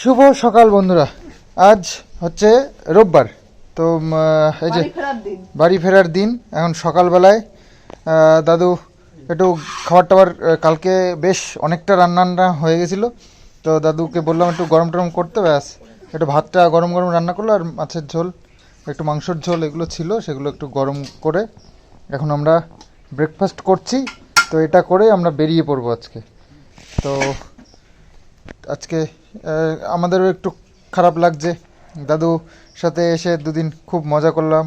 শুভ সকাল বন্ধুরা। আজ হচ্ছে রোববার। তো এই যে বাড়ি ফেরার দিন। এখন সকালবেলায় দাদু একটু খাবার টাবার কালকে বেশ অনেকটা রান্না হয়ে গেছিল। তো দাদুকে বললাম একটু গরম টরম করতে ব্যাস। একটু ভাতটা গরম গরম রান্না করল আর মাছের ঝোল একটু মাংসর ঝোল এগুলো ছিল সেগুলো একটু গরম করে এখন আমরা ব্রেকফাস্ট করছি। তো এটা করে আমরা বেরিয়ে পড়ব আজকে। তো আজকে আমাদেরও একটু খারাপ লাগছে। দাদু সাথে এসে দুদিন খুব মজা করলাম।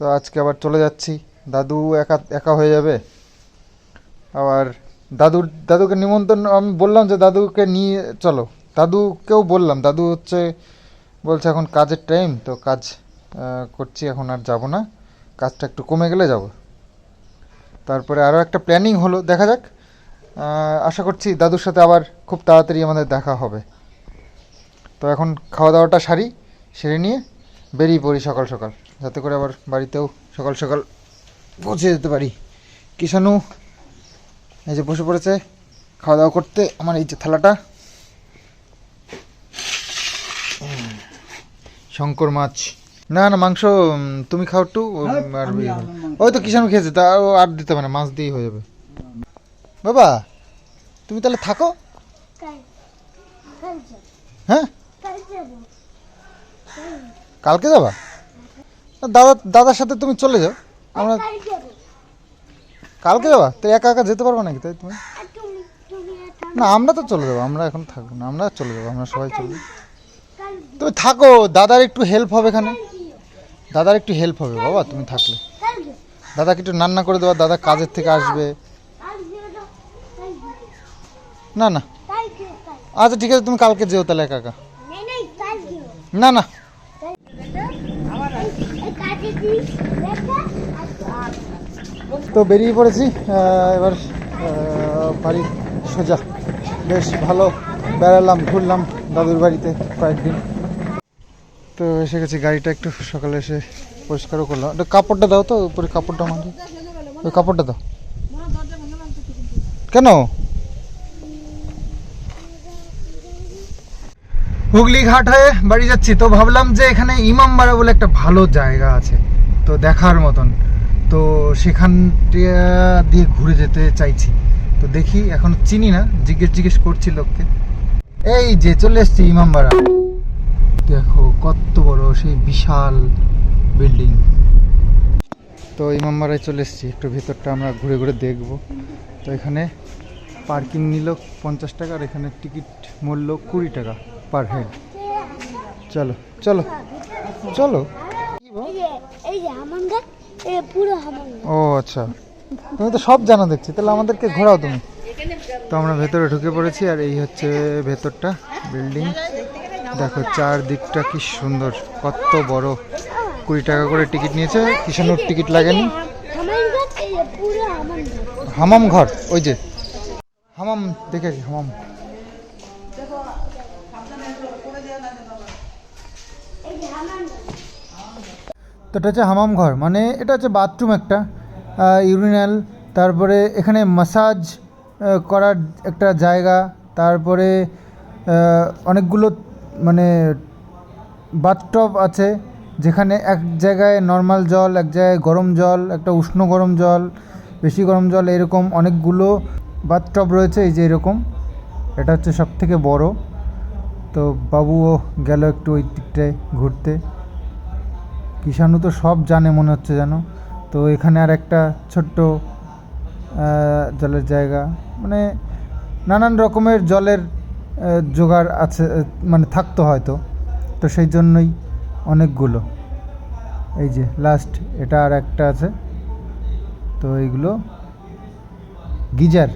তো আজকে আবার চলে যাচ্ছি। দাদু একা একা হয়ে যাবে। আবার দাদুর, দাদুকে নিমন্ত্রণ, আমি বললাম যে দাদুকে নিয়ে চলো। দাদুকেও বললাম, দাদু হচ্ছে, বলছে এখন কাজের টাইম তো কাজ করছি, এখন আর যাব না। কাজটা একটু কমে গেলে যাব। তারপরে আরও একটা প্ল্যানিং হলো, দেখা যাক। আশা করছি দাদুর সাথে আবার খুব তাড়াতাড়ি আমাদের দেখা হবে। তো এখন খাওয়া দাওয়াটা সারি, সেরে নিয়ে বেরিয়ে পড়ি সকাল সকাল, যাতে করে আবার বাড়িতেও সকাল সকাল পৌঁছে যেতে পারি। কিষানু, এই যে বসে পড়েছে, খাওয়া দাওয়া করতে আমার এই যে থালাটা। শঙ্কর মাছ না না মাংস তুমি খাও একটু আর ইয়ে ওই তো কিষানু খেয়েছে তা ও আর দিতে হবে না মাছ দিয়েই হয়ে যাবে। বাবা তুমি তাহলে থাকো। হ্যাঁ? কালকে যাবা? দাদা দাদার সাথে তুমি চলে যাও। আমরা কালকে যাবা? তো একা একা যেতে পারব নাকি তাই তুমি? না আমরা তো চলে যাব আমরা এখন থাকব না আমরা চলে যাব আমরা সবাই চলে যাব। তুমি থাকো দাদার একটু হেল্প হবে এখানে। দাদার একটু হেল্প হবে বাবা তুমি থাকলে। দাদাকে একটু রান্না করে দেওয়া দাদা কাজের থেকে আসবে। না না। আচ্ছা ঠিক আছে তুমি কালকে যেও তাহলে যাব না না। তো বেরিয়ে পড়েছি এবার বাড়ি সোজা। বেশ ভালো বেড়ালাম ঘুরলাম দাদুর বাড়িতে কয়েকদিন। তো এসে গেছি, গাড়িটা একটু সকালে এসে পরিষ্কারও করলাম। একটু কাপড়টা দাও তো, উপরে কাপড়টা আমাকে। ওই কাপড়টা দাও। কেন? হুগলি ঘাট হয়ে বাড়ি যাচ্ছি, তো ভাবলাম যে এখানে ইমামবাড়া বলে একটা ভালো জায়গা আছে, তো দেখার মতন। তো সেখান দিয়ে ঘুরে যেতে চাইছি। তো দেখি, এখন চিনি না, জিজ্ঞেস জিজ্ঞেস করছি লোককে। এই যে চলে এসছি ইমামবাড়া। দেখো কত বড় সেই বিশাল বিল্ডিং। তো ইমামবাড়ায় চলে এসেছি একটু ভেতরটা আমরা ঘুরে ঘুরে দেখব। তো এখানে পার্কিং নিল পঞ্চাশ টাকা আর এখানে টিকিট মূল্য কুড়ি টাকা পার হেড। চলো চলো চলো। এই যে এই যে হামাঙ্গা এই যে পুরো হামাঙ্গা। ও আচ্ছা। তুমি তো সব জানো দেখছি তাহলে আমাদেরকে ঘোরাও তুমি। তো আমরা ভেতরে ঢুকে পড়েছি আর এই হচ্ছে ভেতরটা বিল্ডিং। দেখো, চারদিকটা কি সুন্দর। কত বড়। কুড়ি টাকা করে টিকিট নিয়েছে। কিষানুর টিকিট লাগেনি। হামাম ঘর, ওই যে। হামাম, দেখে হামাম। তো এটা হচ্ছে হামাম ঘর মানে এটা হচ্ছে বাথরুম একটা ইউরিনাল তারপরে এখানে মাসাজ করার একটা জায়গা, তারপরে অনেকগুলো মানে বাথটব আছে, যেখানে এক জায়গায় নর্মাল জল, এক জায়গায় গরম জল, একটা উষ্ণ গরম জল, বেশি গরম জল, এরকম অনেকগুলো বাথটব রয়েছে, এই যে এরকম। এটা হচ্ছে সব থেকে বড়। তো বাবুও গেল একটু ওই দিকটায় ঘুরতে। কিষাণু তো সব জানে, মনে হচ্ছে যেন। তো এখানে আর একটা ছোট্ট জলের জায়গা। মানে নানান রকমের জলের জোগাড় আছে মানে থাকতো হয়তো। তো সেই জন্যই অনেকগুলো। এই যে লাস্ট এটা আর একটা আছে। তো এইগুলো গিজার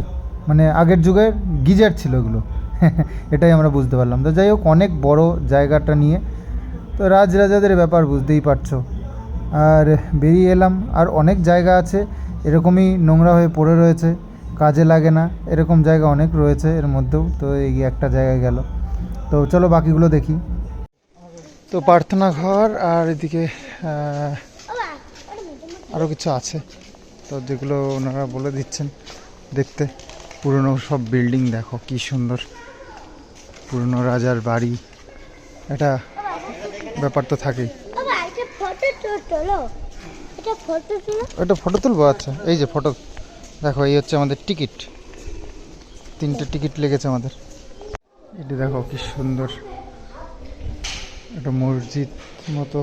মানে আগের যুগের গিজার ছিল এগুলো। এটাই আমরা বুঝতে পারলাম। তো যাই হোক, অনেক বড় জায়গাটা নিয়ে। তো রাজরাজাদের ব্যাপার বুঝতেই পারছ। আর বেরিয়ে এলাম। আর অনেক জায়গা আছে, এরকমই নোংরা হয়ে পড়ে রয়েছে। কাজে লাগে না। এরকম জায়গা অনেক রয়েছে এর মধ্যেও। তো এই একটা জায়গায় গেল। তো চলো বাকিগুলো দেখি। তো প্রার্থনা ঘর আর এদিকে আরও কিছু আছে। তো যেগুলো ওনারা বলে দিচ্ছেন দেখতে। পুরনো সব বিল্ডিং দেখো কি সুন্দর। পুরনো রাজার বাড়ি। এটা ব্যাপার তো থাকেই। এটা ফটো তুলবো? আচ্ছা এই যে ফটো দেখো, এই হচ্ছে আমাদের টিকিট। তিনটে টিকিট লেগেছে আমাদের। এটি দেখো কি সুন্দর। একটা মসজিদ মতো।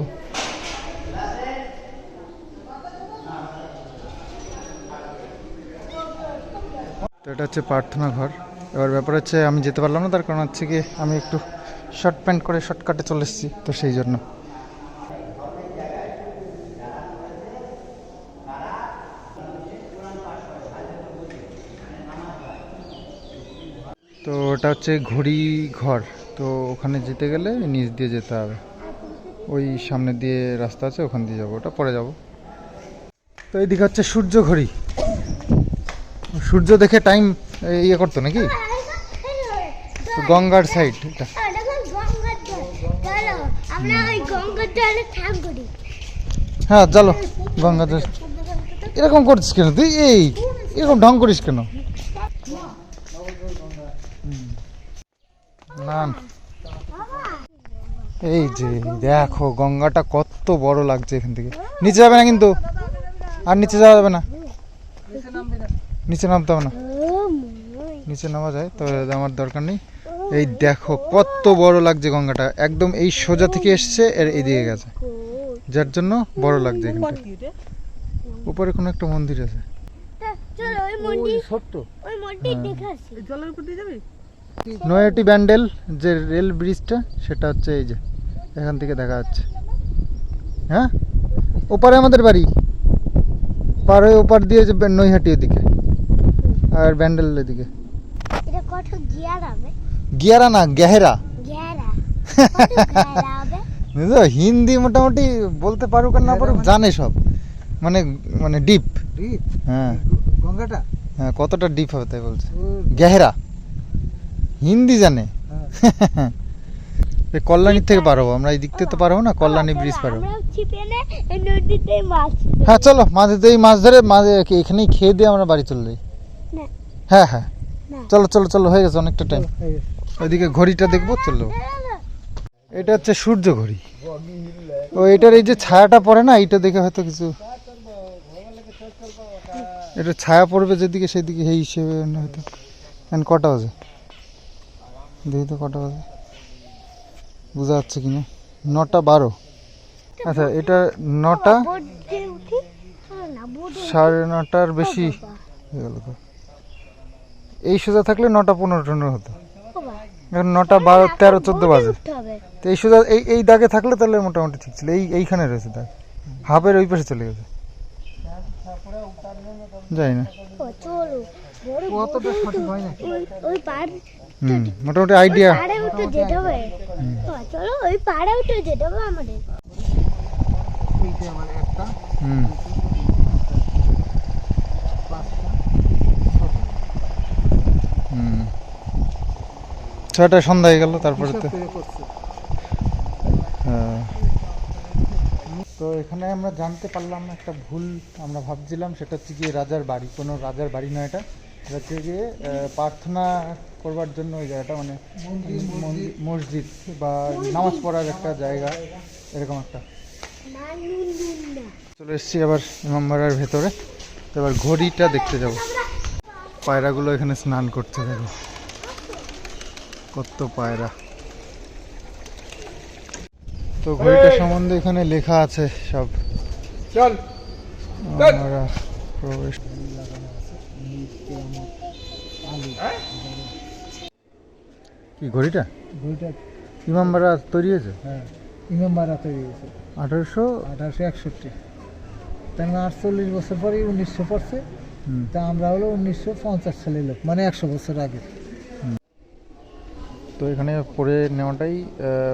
তো এটা হচ্ছে প্রার্থনা ঘর। এবার ব্যাপার হচ্ছে আমি যেতে পারলাম না, তার কারণ হচ্ছে কি আমি একটু শর্ট প্যান্ট করে শর্টকাটে চলে এসেছি, তো সেই জন্য। তো ওটা হচ্ছে ঘড়ি ঘর। তো ওখানে যেতে গেলে নিচ দিয়ে যেতে হবে। ওই সামনে দিয়ে রাস্তা আছে, ওখান দিয়ে যাব। ওটা পরে যাব। তো এইদিকে হচ্ছে সূর্য ঘড়ি। সূর্য দেখে টাইম ইয়ে করতো নাকি? গঙ্গার সাইড এটা। হ্যাঁ চলো গঙ্গা এরকম করছিস কেন তুই? এই, এরকম ঢং করিস কেন? এই যে দেখো গঙ্গাটা কত বড় লাগছে এখান থেকে। নিচে যাবে না কিন্তু? আর নিচে যাওয়া যাবে না? নিচে নামতে হবে না? নিচে নামা যায় তো আমার দরকার নেই। এই দেখো কত বড় লাগছে গঙ্গাটা। একদম এই সোজা থেকে এসছে এর এদিকে গেছে। যার জন্য বড় লাগছে এখানটা উপরে কোনো একটা মন্দির আছে। চলো ওই মন্দির ছোট্ট। ওই মন্দির দেখে আসি। জলের উপর দিয়ে যাবি? নয়াটি ব্যান্ডেল যে রেল ব্রিজটা সেটা হচ্ছে এই যে এখান থেকে দেখা যাচ্ছে। হ্যাঁ? ওপারে আমাদের বাড়ি। পার হয়ে ওপার দিয়ে যে নৈহাটি ওদিকে আর ব্যান্ডেল এদিকে। এটা কত গিয়ার হবে? গিয়ারা না গেহেরা। গেরা কত গেরা হবে? বুঝলো? হিন্দি মোটামুটি বলতে পারুক আর না পারুক জানে সব। মানে মানে ডিপ। ডিপ? হ্যাঁ। গঙ্গাটা? হ্যাঁ কতটা ডিপ হবে তাই বলছে। গেহেরা। হিন্দি জানে। হ্যাঁ। এই কল্যাণীর থেকে পারব আমরা এই দিক থেকে তো পারব না কল্যাণী ব্রিজ পারব হ্যাঁ চলো মাঝে এই মাছ ধরে। মাঝে এখানেই খেয়ে দিয়ে আমরা বাড়ি চলে যাই। হ্যাঁ হ্যাঁ। চলো চলো চলো হয়ে গেছে অনেকটা টাইম ওইদিকে ঘড়িটা দেখব চলো। এটা হচ্ছে সূর্য ঘড়ি। ও এটার এই যে ছায়াটা পড়ে না এইটা দেখে হয়তো কিছু এটা ছায়া পড়বে যেদিকে সেদিকে সেই হিসেবে হয়তো কটা বাজে? দেখি তো কটা বাজে? বোঝা যাচ্ছে কিনা নটা বারো। আচ্ছা এটা নটা বোটে সাড়ে নটার বেশি। হয়ে গেল তো। এই সোজা থাকলে নটা পনেরো টনেরো হতো। এখন নটা বারো তেরো চোদ্দ বাজে। তো এই সোজা এই এই দাগে থাকলে তাহলে মোটামুটি ঠিক ছিল। এই এইখানে রয়েছে দাগ। হাফের ওই পাশে চলে গেছে। যাই না। মোটামুটি আইডিয়া চলো সন্ধ্যা হয়ে গেল তারপরে তো হ্যাঁ। তো এখানে আমরা জানতে পারলাম একটা ভুল আমরা ভাবছিলাম সেটা হচ্ছে গিয়ে রাজার বাড়ি কোনো রাজার বাড়ি নয় এটা। এটা হচ্ছে গিয়ে প্রার্থনা করবার জন্য ওই জায়গাটা মানে মসজিদ বা নামাজ পড়ার একটা জায়গা এরকম একটা। চলে এসছি আবার ইমামবাড়ার ভেতরে। তো এবার ঘড়িটা দেখতে যাব। পায়রাগুলো এখানে স্নান করছে দেখো। কত পায়রা। তো ঘড়িটা সম্বন্ধে এখানে লেখা আছে সব। চল আমরা প্রবেশ কি ঘড়িটা? বইটা ইমামবাড়া তৈরি হয়েছে? হ্যাঁ ইমাম বাড়া তৈরি হয়েছে। আঠারোশো আঠারোশো একষট্টি। তার মানে আটচল্লিশ বছর পরে উনিশশো পড়ছে। তা আমরা হলো উনিশশো পঞ্চাশ সালের লোক মানে একশো বছর আগে। তো এখানে পড়ে নেওয়াটাই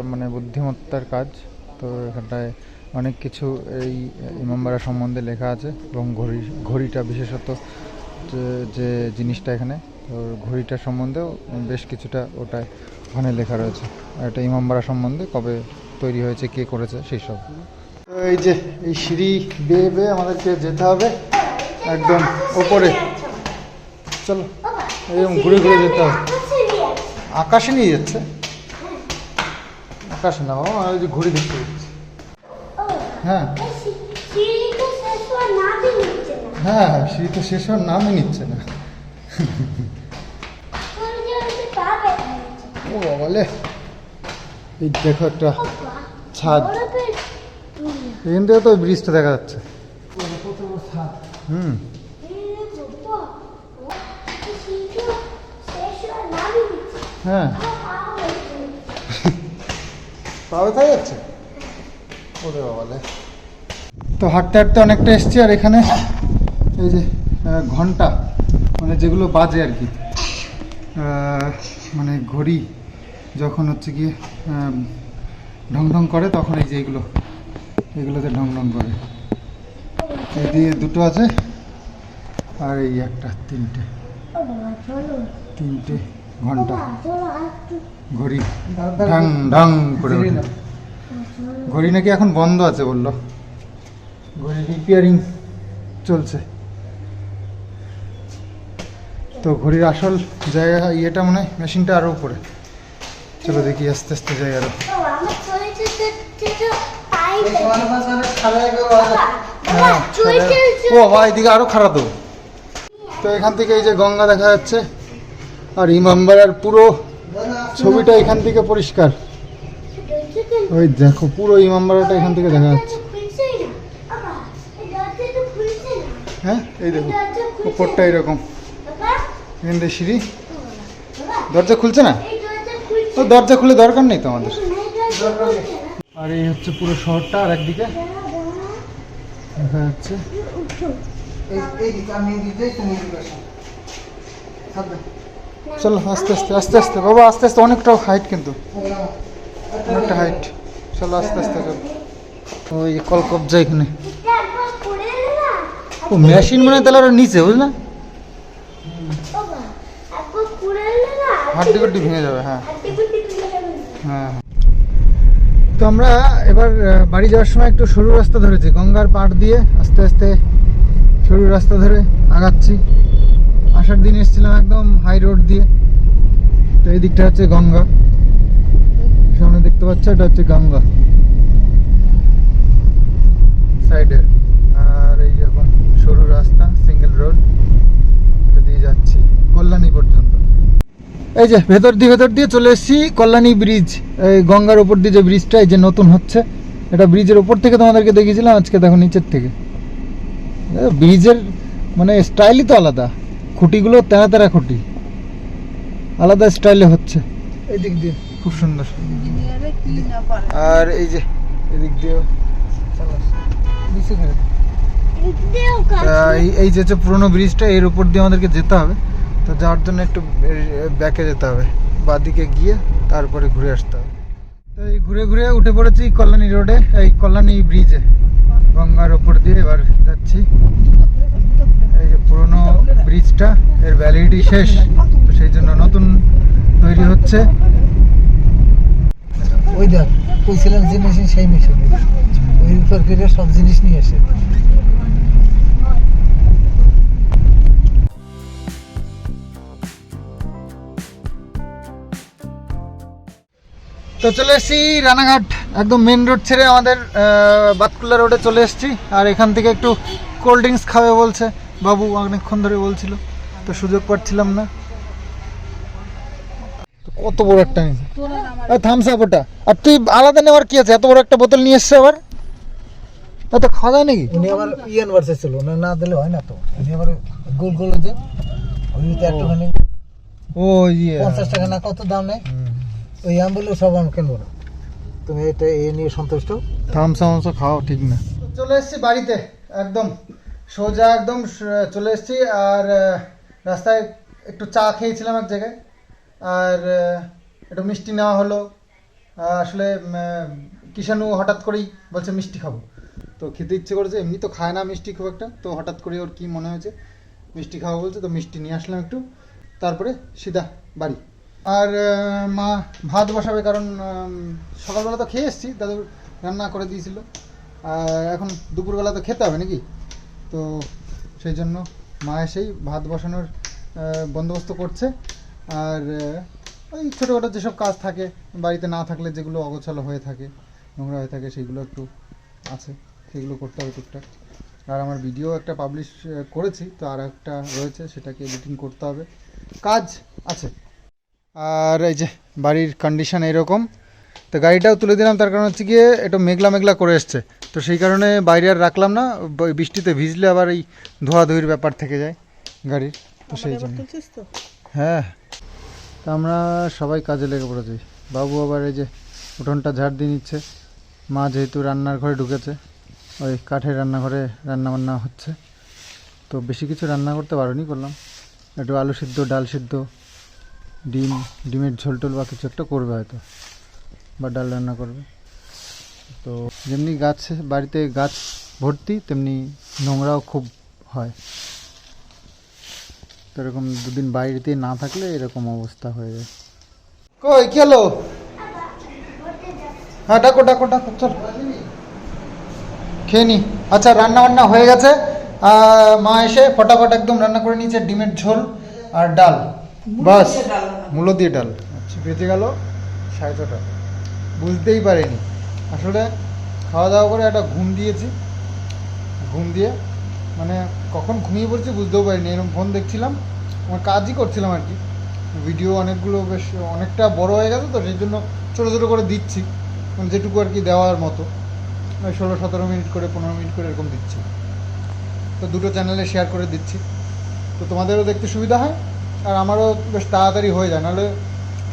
মানে বুদ্ধিমত্তার কাজ। তো এখানটায় অনেক কিছু এই ইমামবাড়া সম্বন্ধে লেখা আছে এবং ঘড়ি, ঘড়িটা বিশেষত যে- জিনিসটা এখানে, তো ঘড়িটা সম্বন্ধেও বেশ কিছুটা ওটায় ওখানে লেখা রয়েছে। আর এটা ইমামবাড়া সম্বন্ধে কবে তৈরি হয়েছে, কে করেছে, সেই সব। এই যে, এই সিঁড়ি বেয়ে বেয়ে আমাদেরকে যেতে হবে। একদম ওপরে। চলো, এরকম ঘুরে ঘুরে যেতে হবে। আকাশে নিয়ে যাচ্ছে। আকাশে না বাবা ওই যে ঘুরে দেখতে যাচ্ছি হ্যাঁ। হ্যাঁ হ্যাঁ সিঁড়ি তো শেষ হওয়ার নামই নিচ্ছে না। ও বাবালে এই দেখো একটা ছাদ। এখান থেকে তো ওই ব্রিজটা দেখা যাচ্ছে। হুম এই রে বাবা, ও, এই সিঁড়িটা শেষ হওয়ার নামই নিচ্ছে না। হ্যাঁ। পা ব্যথা যাচ্ছে। ওরে বাবালে। তো হাঁটতে হাঁটতে অনেকটা এসছি আর এখানে এই যে ঘণ্টা মানে যেগুলো বাজে আর কি। মানে ঘড়ি যখন হচ্ছে গিয়ে ঢং ঢং করে তখন এই যে এগুলো এগুলোতে ঢং ঢং করে। এই দিয়ে দুটো আছে আর এই একটা তিনটে। তিনটে। ঘণ্টা। ঘড়ি। ঢং ঢং করে ওঠে। ঘড়ি নাকি এখন বন্ধ আছে বলল। ঘড়ি রিপেয়ারিং চলছে। তো ঘড়ির আসল জায়গা ইয়েটা মনে হয় মেশিনটা আরও উপরে। চলো দেখি আস্তে আস্তে যাই আরও। ও, হ্যাঁ, ও বাবা এদিকে আরও খারাপ তো। তো এখান থেকে এই যে গঙ্গা দেখা যাচ্ছে। আর ইমামবাড়ার পুরো ছবিটা এখান থেকে পরিষ্কার। ওই দেখো, পুরো ইমামবাড়াটা এখান থেকে দেখা যাচ্ছে। হ্যাঁ? এই দেখো, উপরটা। এরকম। এখান সিঁড়ি। দরজা খুলছে না? তো দরজা খুলে দরকার নেই তো আমাদের। আর এই হচ্ছে পুরো শহরটা আর একদিকে। দেখা যাচ্ছে। এই দিকে, আমি দিকে তুমি চলো, আস্তে আস্তে আস্তে আস্তে, বাবা, আস্তে আস্তে, অনেকটা হাইট কিন্তু। অনেকটা হাইট চলো, আস্তে আস্তে, চলো। ওই যে কলকবজা এখানে। ও মেশিন মনে হয় তাহলে আরও নিচে, বুঝলা? হাড্ডি গুড্ডি ভেঙে যাবে হ্যাঁ। যাবে। হ্যাঁ। তো আমরা এবার বাড়ি যাওয়ার সময় একটু সরু রাস্তা ধরেছি। গঙ্গার পাড় দিয়ে আস্তে আস্তে সরু রাস্তা ধরে আগাচ্ছি। আসার দিন এসেছিলাম একদম হাই রোড দিয়ে। তো এই দিকটা হচ্ছে গঙ্গা। সামনে দেখতে পাচ্ছ, এটা হচ্ছে গঙ্গা। সাইডে আর এই যখন সরু রাস্তা সিঙ্গেল রোড এটা দিয়ে যাচ্ছি কল্যাণী পর্যন্ত। এই যে ভেতর দিয়ে ভেতর দিয়ে চলে এসেছি কল্যাণী ব্রিজ এই গঙ্গার উপর দিয়ে যে ব্রিজটা এই যে নতুন হচ্ছে, এটা ব্রিজের উপর থেকে তোমাদেরকে দেখিয়েছিলাম আজকে, দেখো নিচের থেকে। ব্রিজের মানে স্টাইলই তো আলাদা। খুঁটিগুলো তেরা তেরা খুঁটি। আলাদা স্টাইলে হচ্ছে। এই দিক দিয়ে খুব সুন্দর। আর এই যে এদিক দিয়েও এই এই যে যে পুরোনো ব্রিজটা এর উপর দিয়ে আমাদেরকে যেতে হবে। তো যাওয়ার জন্য একটু ব্যাকে যেতে হবে। বাদিকে গিয়ে তারপরে ঘুরে আসতে হবে। তো এই ঘুরে ঘুরে উঠে পড়েছি কল্যাণী রোডে এই কল্যাণী ব্রিজে। গঙ্গার ওপর দিয়ে এবার যাচ্ছি। পুরোনো ব্রিজটা এর ভ্যালিডিটি শেষ। তো সেই জন্য নতুন তৈরি হচ্ছে। ওই দেখ কইছিলাম যে মেশিন সেই মেশিন ওই উপর করে সব জিনিস নিয়ে আসে। তো চলে এসেছি রানাঘাট একদম মেন রোড ছেড়ে আমাদের বাতকুল্লা রোডে চলে এসেছি। আর এখান থেকে একটু কোল্ড ড্রিঙ্কস খাবে বলছে। বাবু অনেকক্ষণ ধরে বলছিল তো সুযোগ পাচ্ছিলাম না। কত বড় একটা থামস আপ ওটা। আর তুই আলাদা নেওয়ার কি আছে? এত বড় একটা বোতল নিয়ে এসছে আবার? এত খাওয়া যায় নাকি? উনি আবার ইয়ান ভার্সে ছিল না না দিলে হয় না তো। উনি আবার গোল গোল যে ওইতে একটুখানি ও ইয়ে। পঞ্চাশ টাকা না কত দাম নেই ওই আম বললেও সব আম কিনবো না তুমি এটা এ নিয়ে সন্তুষ্ট। থামসা মামসা খাও ঠিক না। চলে এসেছি বাড়িতে একদম। সোজা একদম চলে এসেছি। আর রাস্তায় একটু চা খেয়েছিলাম এক জায়গায়। আর একটু মিষ্টি নেওয়া হলো। আসলে কিষাণু হঠাৎ করেই বলছে, মিষ্টি খাব। তো খেতে ইচ্ছে করেছে, এমনি তো খায় না মিষ্টি খুব একটা। তো হঠাৎ করে ওর কি মনে হয়েছে, মিষ্টি খাওয়া বলছে, তো মিষ্টি নিয়ে আসলাম একটু। তারপরে সিধা, বাড়ি। আর মা ভাত বসাবে, কারণ সকালবেলা তো খেয়ে এসেছি। দাদু রান্না করে দিয়েছিল। আর এখন দুপুরবেলা তো খেতে হবে নাকি? তো সেই জন্য মা এসেই ভাত বসানোর বন্দোবস্ত করছে। আর ওই ছোটোখাটো যেসব কাজ থাকে, বাড়িতে না থাকলে যেগুলো অগোছালো হয়ে থাকে, নোংরা হয়ে থাকে, সেগুলো একটু আছে, সেগুলো করতে হবে টুকটাক। আর আমার ভিডিও একটা পাবলিশ করেছি, তো আর একটা রয়েছে, সেটাকে এডিটিং করতে হবে। কাজ আছে। আর এই যে বাড়ির কন্ডিশন এরকম, তো গাড়িটাও তুলে দিলাম, তার কারণ হচ্ছে গিয়ে একটু মেঘলা মেঘলা করে এসছে। তো সেই কারণে বাইরে আর রাখলাম না বৃষ্টিতে ভিজলে আবার এই ধোয়াধুয়ির ব্যাপার থেকে যায় গাড়ির। তো সেই জন্য। হ্যাঁ। তা আমরা সবাই কাজে লেগে পড়েছি। বাবু আবার এই যে উঠোনটা ঝাড় দিয়ে নিচ্ছে। মা যেহেতু রান্নার ঘরে ঢুকেছে ওই কাঠের রান্নাঘরে রান্না বান্না হচ্ছে। তো বেশি কিছু রান্না করতে পারিনি করলাম। একটু আলু সিদ্ধ ডাল সিদ্ধ ডিম ডিমের ঝোল টোল বা কিছু একটা করবে হয়তো বা ডাল রান্না করবে। তো যেমনি গাছ বাড়িতে গাছ ভর্তি তেমনি নোংরাও খুব হয়। তো এরকম দুদিন বাইরেতে না থাকলে এরকম অবস্থা হয়ে যায়। কই খেলো হ্যাঁ ডাকো ডাকো ডাকো চল। খেয়ে নি। আচ্ছা রান্না বান্না হয়ে গেছে। মা এসে ফটাফট একদম রান্না করে নিয়েছে ডিমের ঝোল আর ডাল। বাস মূলো দিয়ে ডাল। আচ্ছা বেঁচে গেল সাড়ে ছটা। বুঝতেই পারিনি। আসলে খাওয়া দাওয়া করে একটা ঘুম দিয়েছি। ঘুম দিয়ে মানে কখন ঘুমিয়ে পড়ছি বুঝতেও পারিনি। এরকম ফোন দেখছিলাম, আমার কাজই করছিলাম আর কি। ভিডিও অনেকগুলো বেশ অনেকটা বড় হয়ে গেছে তো, সেই জন্য ছোটো ছোটো করে দিচ্ছি। মানে যেটুকু আর কি দেওয়ার মতো। ষোলো, সতেরো মিনিট করে, পনেরো মিনিট করে এরকম দিচ্ছি। তো দুটো চ্যানেলে শেয়ার করে দিচ্ছি। তো তোমাদেরও দেখতে সুবিধা হয়, আর আমারও বেশ তাড়াতাড়ি হয়ে যায়। নাহলে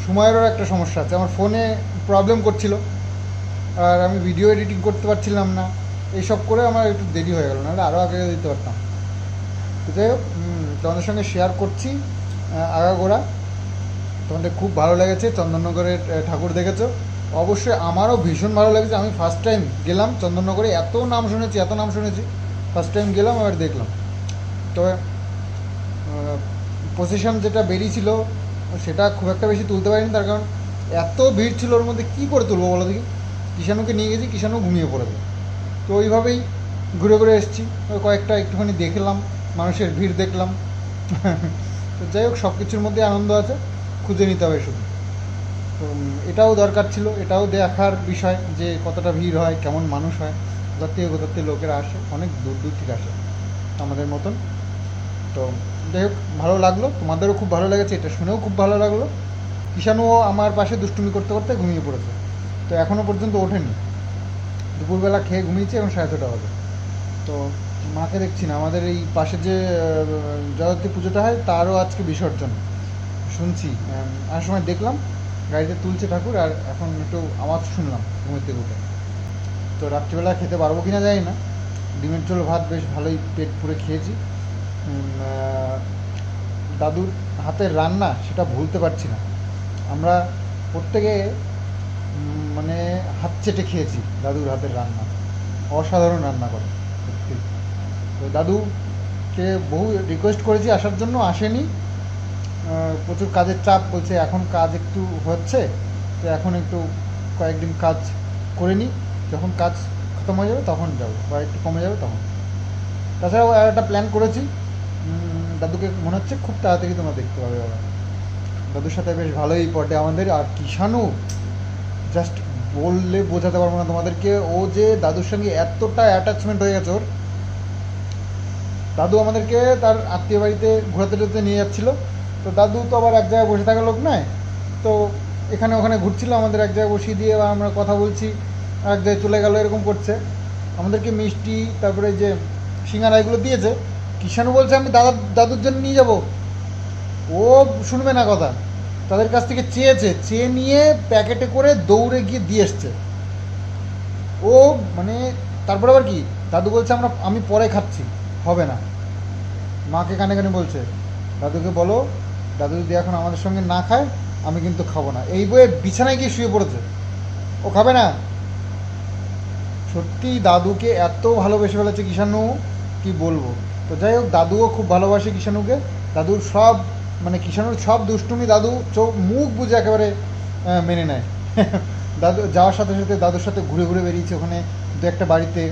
সময়েরও একটা সমস্যা আছে। আমার ফোনে প্রবলেম করছিল। আর আমি ভিডিও এডিটিং করতে পারছিলাম না। এইসব করে আমার একটু দেরি হয়ে গেল, নাহলে আরও আগে দিতে পারতাম। তো যাই হোক তোমাদের সঙ্গে শেয়ার করছি আগাগোড়া। তোমাদের খুব ভালো লেগেছে, চন্দননগরের ঠাকুর দেখেছ। অবশ্যই আমারও ভীষণ ভালো লেগেছে, আমি ফার্স্ট টাইম গেলাম চন্দননগরে। এত নাম শুনেছি, এত নাম শুনেছি। ফার্স্ট টাইম গেলাম এবার দেখলাম। তবে পজিশন যেটা বেরিয়েছিল, সেটা খুব একটা বেশি তুলতে পারিনি, তার কারণ এত ভিড় ছিল ওর মধ্যে, কী করে তুলবো বলো দেখি? কিষাণুকে নিয়ে গেছি, কিষাণু ঘুমিয়ে পড়েছে। তো ওইভাবেই ঘুরে ঘুরে এসেছি। কয়েকটা একটুখানি দেখলাম, মানুষের ভিড় দেখলাম। তো যাই হোক সব কিছুর মধ্যে আনন্দ আছে, খুঁজে নিতে হবে শুধু। তো এটাও দরকার ছিল, এটাও দেখার বিষয় যে কতটা ভিড় হয়, কেমন মানুষ হয় কোথার থেকে কোথার থেকে লোকেরা আসে, অনেক দূর দূর থেকে আসে আমাদের মতন। তো যাই হোক, ভালো লাগল, তোমাদেরও খুব ভালো লেগেছে, এটা শুনেও খুব ভালো লাগল। কিষাণুও আমার পাশে দুষ্টুমি করতে করতে ঘুমিয়ে পড়েছে। তো এখনও পর্যন্ত ওঠেনি। দুপুরবেলা খেয়ে ঘুমিয়েছি এখন সাড়ে ছটা হবে তো মাকে দেখছি না। আমাদের এই পাশে যে আহ, পুজোটা হয় তারও আজকে বিসর্জন। শুনছি আর সময় দেখলাম গাড়িতে তুলছে ঠাকুর আর এখন একটু আওয়াজ শুনলাম থেকে উঠে। তো রাত্রিবেলা খেতে পারব কিনা জানি না। ডিমের ঝোল ভাত বেশ ভালোই পেট পুরে খেয়েছি। দাদুর হাতের রান্না সেটা ভুলতে পারছি না। আমরা প্রত্যেকে মানে হাত চেটে খেয়েছি দাদুর হাতের রান্না। অসাধারণ রান্না করে, সত্যি। তো দাদুকে বহু রিকোয়েস্ট করেছি, আসার জন্য আসেনি। প্রচুর কাজের চাপ বলছে, এখন কাজ একটু হচ্ছে, তো এখন একটু কয়েকদিন কাজ করে নিই। যখন কাজ খতম হয়ে যাবে তখন যাব, বা একটু কমে যাবে তখন। তাছাড়াও একটা প্ল্যান করেছি। দাদুকে মনে হচ্ছে খুব তাড়াতাড়ি তোমরা দেখতে পাবে বাবা। দাদুর সাথে বেশ ভালোই পটে আমাদের, আর কিষাণু জাস্ট বললে বোঝাতে পারব না তোমাদেরকে। ও যে দাদুর সঙ্গে এতটা অ্যাটাচমেন্ট হয়ে গেছে ওর, দাদু আমাদেরকে তার আত্মীয় বাড়িতে ঘোরাতে টোরাতে নিয়ে যাচ্ছিল। তো দাদু তো আবার এক জায়গায় বসে থাকা লোক নয়। তো এখানে ওখানে ঘুরছিল, আমাদের এক জায়গায় বসিয়ে দিয়ে বা আমরা কথা বলছি, এক জায়গায় চলে গেল, এরকম করছে। আমাদেরকে মিষ্টি, তারপরে যে সিঙ্গারা এগুলো দিয়েছে। কিষাণু বলছে, আমি দাদা, দাদুর জন্য নিয়ে যাব। ও শুনবে না কথা। তাদের কাছ থেকে চেয়েছে, চেয়ে নিয়ে প্যাকেটে করে দৌড়ে গিয়ে দিয়ে এসছে। ও মানে তারপরে আবার কি? দাদু বলছে, আমরা, আমি পরে খাচ্ছি, হবে না। মাকে কানে কানে বলছে, দাদুকে বলো, দাদু যদি এখন আমাদের সঙ্গে না খায়, আমি কিন্তু খাব না। এই বইয়ে বিছানায় গিয়ে শুয়ে পড়েছে। ও খাবে না? সত্যি, দাদুকে এত ভালোবেসে ফেলেছে কিষাণু কি বলব? তো যাই হোক, দাদুও খুব ভালোবাসে কিষাণুকে দাদুর সব মানে কিষাণুর সব দুষ্টুমি দাদু চোখ মুখ বুঝে একেবারে মেনে নেয়। দাদু যাওয়ার সাথে সাথে দাদুর সাথে ঘুরে ঘুরে বেরিয়েছে ওখানে, দু একটা বাড়িতে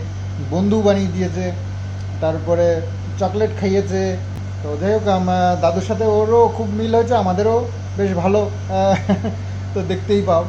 বন্ধু বানিয়ে দিয়েছে, তারপরে চকলেট খাইয়েছে। তো যাই হোক দাদুর সাথে ওরও খুব মিল হয়েছে, আমাদেরও বেশ ভালো তো দেখতেই পাও।